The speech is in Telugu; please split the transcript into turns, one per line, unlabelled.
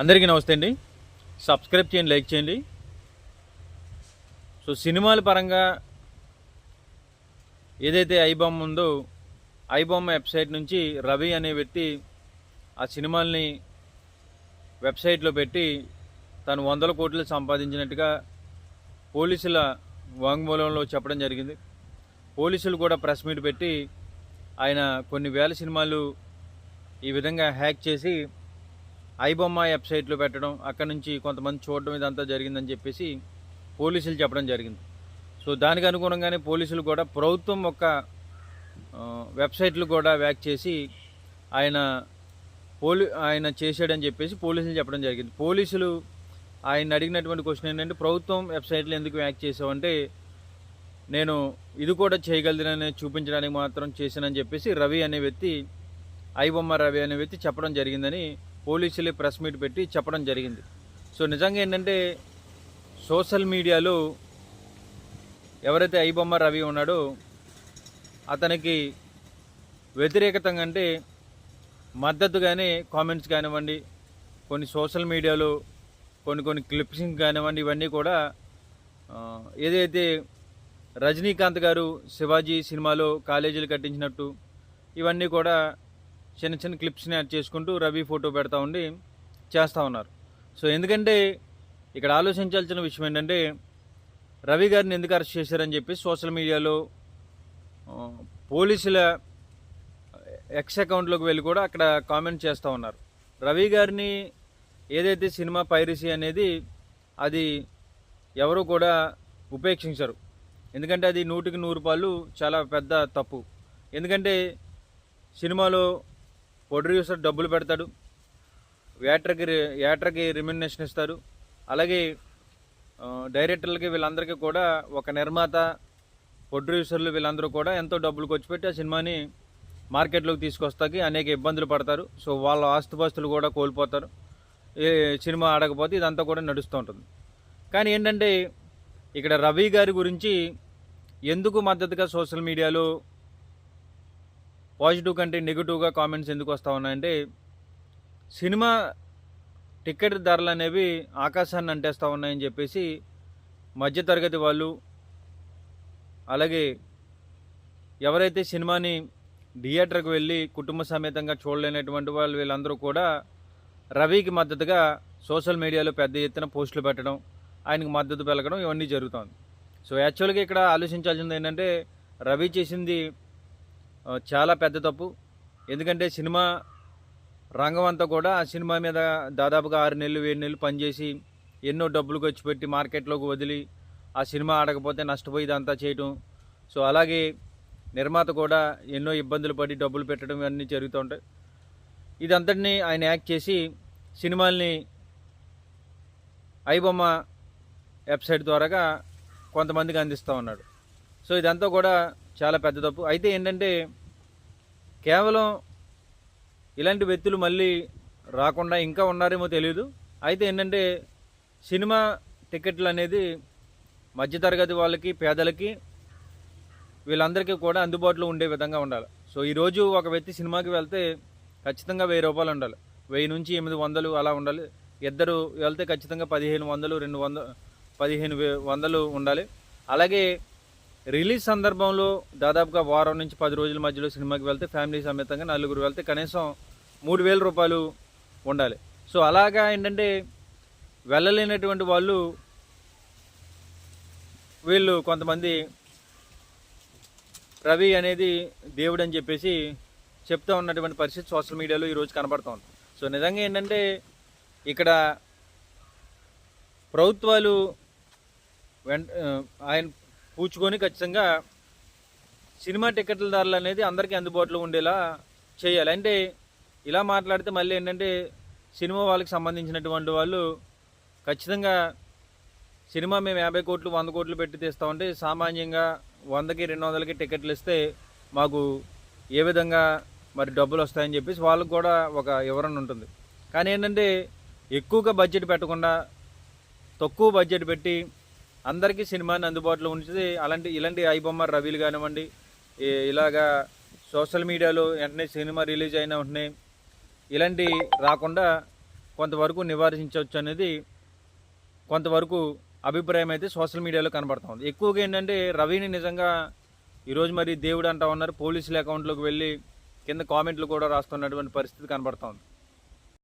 అందరికీ నమస్తే అండి. సబ్స్క్రైబ్ చేయండి లైక్ చేయండి. సో సినిమాల పరంగా ఏదైతే ఐబొమ్మ ఉందో ఐబొమ్మ వెబ్సైట్ నుంచి రవి అనే వ్యక్తి ఆ సినిమాల్ని వెబ్సైట్లో పెట్టి తను వందల కోట్లు సంపాదించినట్టుగా పోలీసుల వాంగ్మూలంలో చెప్పడం జరిగింది. పోలీసులు కూడా ప్రెస్ మీట్ పెట్టి ఆయన కొన్ని వేల సినిమాలు ఈ విధంగా హ్యాక్ చేసి ఐబొమ్మ వెబ్సైట్లో పెట్టడం అక్కడ నుంచి కొంతమంది చూడడం ఇదంతా జరిగిందని చెప్పేసి పోలీసులు చెప్పడం జరిగింది. సో దానికి అనుగుణంగానే పోలీసులు కూడా ప్రభుత్వం ఒక వెబ్సైట్లు కూడా వ్యాక్ చేసి ఆయన పోలీ ఆయన చేశాడని చెప్పేసి పోలీసులు చెప్పడం జరిగింది. పోలీసులు ఆయన అడిగినటువంటి క్వశ్చన్ ఏంటంటే ప్రభుత్వం వెబ్సైట్లు ఎందుకు వ్యాక్ చేసావంటే నేను ఇది కూడా చేయగలదని చూపించడానికి మాత్రం చేశానని చెప్పేసి రవి అనే వ్యక్తి ఐబొమ్మ రవి అనే వ్యక్తి చెప్పడం జరిగిందని పోలీసులే ప్రెస్ మీట్ పెట్టి చెప్పడం జరిగింది. సో నిజంగా ఏంటంటే సోషల్ మీడియాలో ఎవరైతే ఐబొమ్మ రవి ఉన్నాడో అతనికి వ్యతిరేకతంగా అంటే మద్దతుగానే కామెంట్స్ కానివ్వండి కొన్ని సోషల్ మీడియాలో కొన్ని కొన్ని క్లిప్సింగ్ కానివ్వండి ఇవన్నీ కూడా ఏదైతే రజనీకాంత్ గారు శివాజీ సినిమాలో కాలేజీలు కట్టించినట్టు ఇవన్నీ కూడా చిన్న చిన్న క్లిప్స్ని యాడ్ చేసుకుంటూ రవి ఫోటో పెడతా ఉండి చేస్తూ ఉన్నారు. సో ఎందుకంటే ఇక్కడ ఆలోచించాల్సిన విషయం ఏంటంటే రవి గారిని ఎందుకు అరెస్ట్ చేశారని చెప్పి సోషల్ మీడియాలో పోలీసుల ఎక్స్ అకౌంట్లోకి వెళ్ళి కూడా అక్కడ కామెంట్ చేస్తూ ఉన్నారు. రవి గారిని ఏదైతే సినిమా పైరసీ అనేది అది ఎవరు కూడా ఉపేక్షించరు. ఎందుకంటే అది నూటికి నూరు రూపాయలు చాలా పెద్ద తప్పు. ఎందుకంటే సినిమాలో ప్రొడ్యూసర్ డబ్బులు పెడతాడు. యాట్రకి రి- రిమ్యునేషన్ ఇస్తారు. అలాగే డైరెక్టర్లకి వీళ్ళందరికీ కూడా ఒక నిర్మాత ప్రొడ్యూసర్లు వీళ్ళందరూ కూడా ఎంతో డబ్బులు ఖర్చు పెట్టి ఆ సినిమాని మార్కెట్లోకి తీసుకొస్తాకి అనేక ఇబ్బందులు పడతారు. సో వాళ్ళ ఆస్తుపాస్తులు కూడా కోల్పోతారు. ఏ సినిమా ఆడకపోతే ఇదంతా కూడా నడుస్తూ ఉంటుంది. కానీ ఏంటంటే ఇక్కడ రవి గారి గురించి ఎందుకు మద్దతుగా సోషల్ మీడియాలో పాజిటివ్ కంటే నెగిటివ్గా కామెంట్స్ ఎందుకు వస్తూ ఉన్నాయంటే సినిమా టికెట్ ధరలు అనేవి ఆకాశాన్ని అంటేస్తూ ఉన్నాయని చెప్పేసి మధ్యతరగతి వాళ్ళు అలాగే ఎవరైతే సినిమాని థియేటర్కి వెళ్ళి కుటుంబ సమేతంగా చూడలేనటువంటి వాళ్ళు వీళ్ళందరూ కూడా రవికి మద్దతుగా సోషల్ మీడియాలో పెద్ద ఎత్తున పోస్టులు పెట్టడం ఆయనకు మద్దతు పెరగడం ఇవన్నీ జరుగుతోంది. సో యాక్చువల్గా ఇక్కడ ఆలోచించాల్సింది ఏంటంటే రవి చేసింది చాలా పెద్ద తప్పు. ఎందుకంటే సినిమా రంగం అంతా కూడా ఆ సినిమా మీద దాదాపుగా ఆరు నెలలు ఏడు నెలలు పనిచేసి ఎన్నో డబ్బులు ఖర్చు పెట్టి మార్కెట్లోకి వదిలి ఆ సినిమా ఆడకపోతే నష్టపోయి ఇదంతా చేయటం. సో అలాగే నిర్మాత కూడా ఎన్నో ఇబ్బందులు పడి డబ్బులు పెట్టడం ఇవన్నీ జరుగుతూ ఉంటాయి. ఇదంతటినీ ఆయన యాక్ట్ చేసి సినిమాల్ని ఐబొమ్మ వెబ్సైట్ ద్వారాగా కొంతమందికి అందిస్తూ ఉన్నాడు. సో ఇదంతా కూడా చాలా పెద్ద తప్పు. అయితే ఏంటంటే కేవలం ఇలాంటి వ్యక్తులు మళ్ళీ రాకుండా ఇంకా ఉన్నారేమో తెలియదు అయితే ఏంటంటే సినిమా టికెట్లు అనేది మధ్యతరగతి వాళ్ళకి పేదలకి వీళ్ళందరికీ కూడా అందుబాటులో ఉండే విధంగా ఉండాలి. సో ఈరోజు ఒక వ్యక్తి సినిమాకి వెళ్తే ఖచ్చితంగా వెయ్యి రూపాయలు ఉండాలి. వెయ్యి నుంచి ఎనిమిది వందలు అలా ఉండాలి. ఇద్దరు వెళ్తే ఖచ్చితంగా పదిహేను వందలు రెండు వంద పదిహేను వే- వందలు ఉండాలి. అలాగే రిలీజ్ సందర్భంలో దాదాపుగా వారం నుంచి పది రోజుల మధ్యలో సినిమాకి వెళ్తే ఫ్యామిలీ సమేతంగా నలుగురు వెళ్తే కనీసం మూడు వేల రూపాయలు ఉండాలి. సో అలాగా ఏంటంటే వెళ్ళలేనటువంటి వాళ్ళు వీళ్ళు కొంతమంది రవి అనేది దేవుడు అని చెప్పేసి చెప్తా ఉన్నటువంటి పరిస్థితి సోషల్ మీడియాలో ఈరోజు కనబడుతూ ఉంది. సో నిజంగా ఏంటంటే ఇక్కడ ప్రభుత్వాలు వెంట ఆయన పూచుకొని ఖచ్చితంగా సినిమా టికెట్ల ధరలు అనేది అందరికీ అందుబాటులో ఉండేలా చేయాలి. అంటే ఇలా మాట్లాడితే మళ్ళీ ఏంటంటే సినిమా వాళ్ళకి సంబంధించినటువంటి వాళ్ళు ఖచ్చితంగా సినిమా మేము యాభై కోట్లు వంద కోట్లు పెట్టి తీస్తామంటే సామాన్యంగా వందకి రెండు వందలకి టికెట్లు ఇస్తే మాకు ఏ విధంగా మరి డబ్బులు వస్తాయని చెప్పేసి వాళ్ళకు కూడా ఒక వివరణ ఉంటుంది. కానీ ఏంటంటే ఎక్కువగా బడ్జెట్ పెట్టకుండా తక్కువ బడ్జెట్ పెట్టి అందరికీ సినిమాని అందుబాటులో ఉంచితే అలాంటి ఇలాంటి ఐబొమ్మ రవిలు కానివ్వండి ఇలాగా సోషల్ మీడియాలో వెంటనే సినిమా రిలీజ్ అయిన వెంటనే ఇలాంటి రాకుండా కొంతవరకు నివారించవచ్చు అనేది కొంతవరకు అభిప్రాయం అయితే సోషల్ మీడియాలో కనబడుతుంది ఉంది. ఎక్కువగా ఏంటంటే రవిని నిజంగా ఈరోజు మరి దేవుడు అంటా ఉన్నారు. పోలీసుల అకౌంట్లోకి వెళ్ళి కింద కామెంట్లు కూడా రాస్తున్నటువంటి పరిస్థితి కనబడుతుంది ఉంది.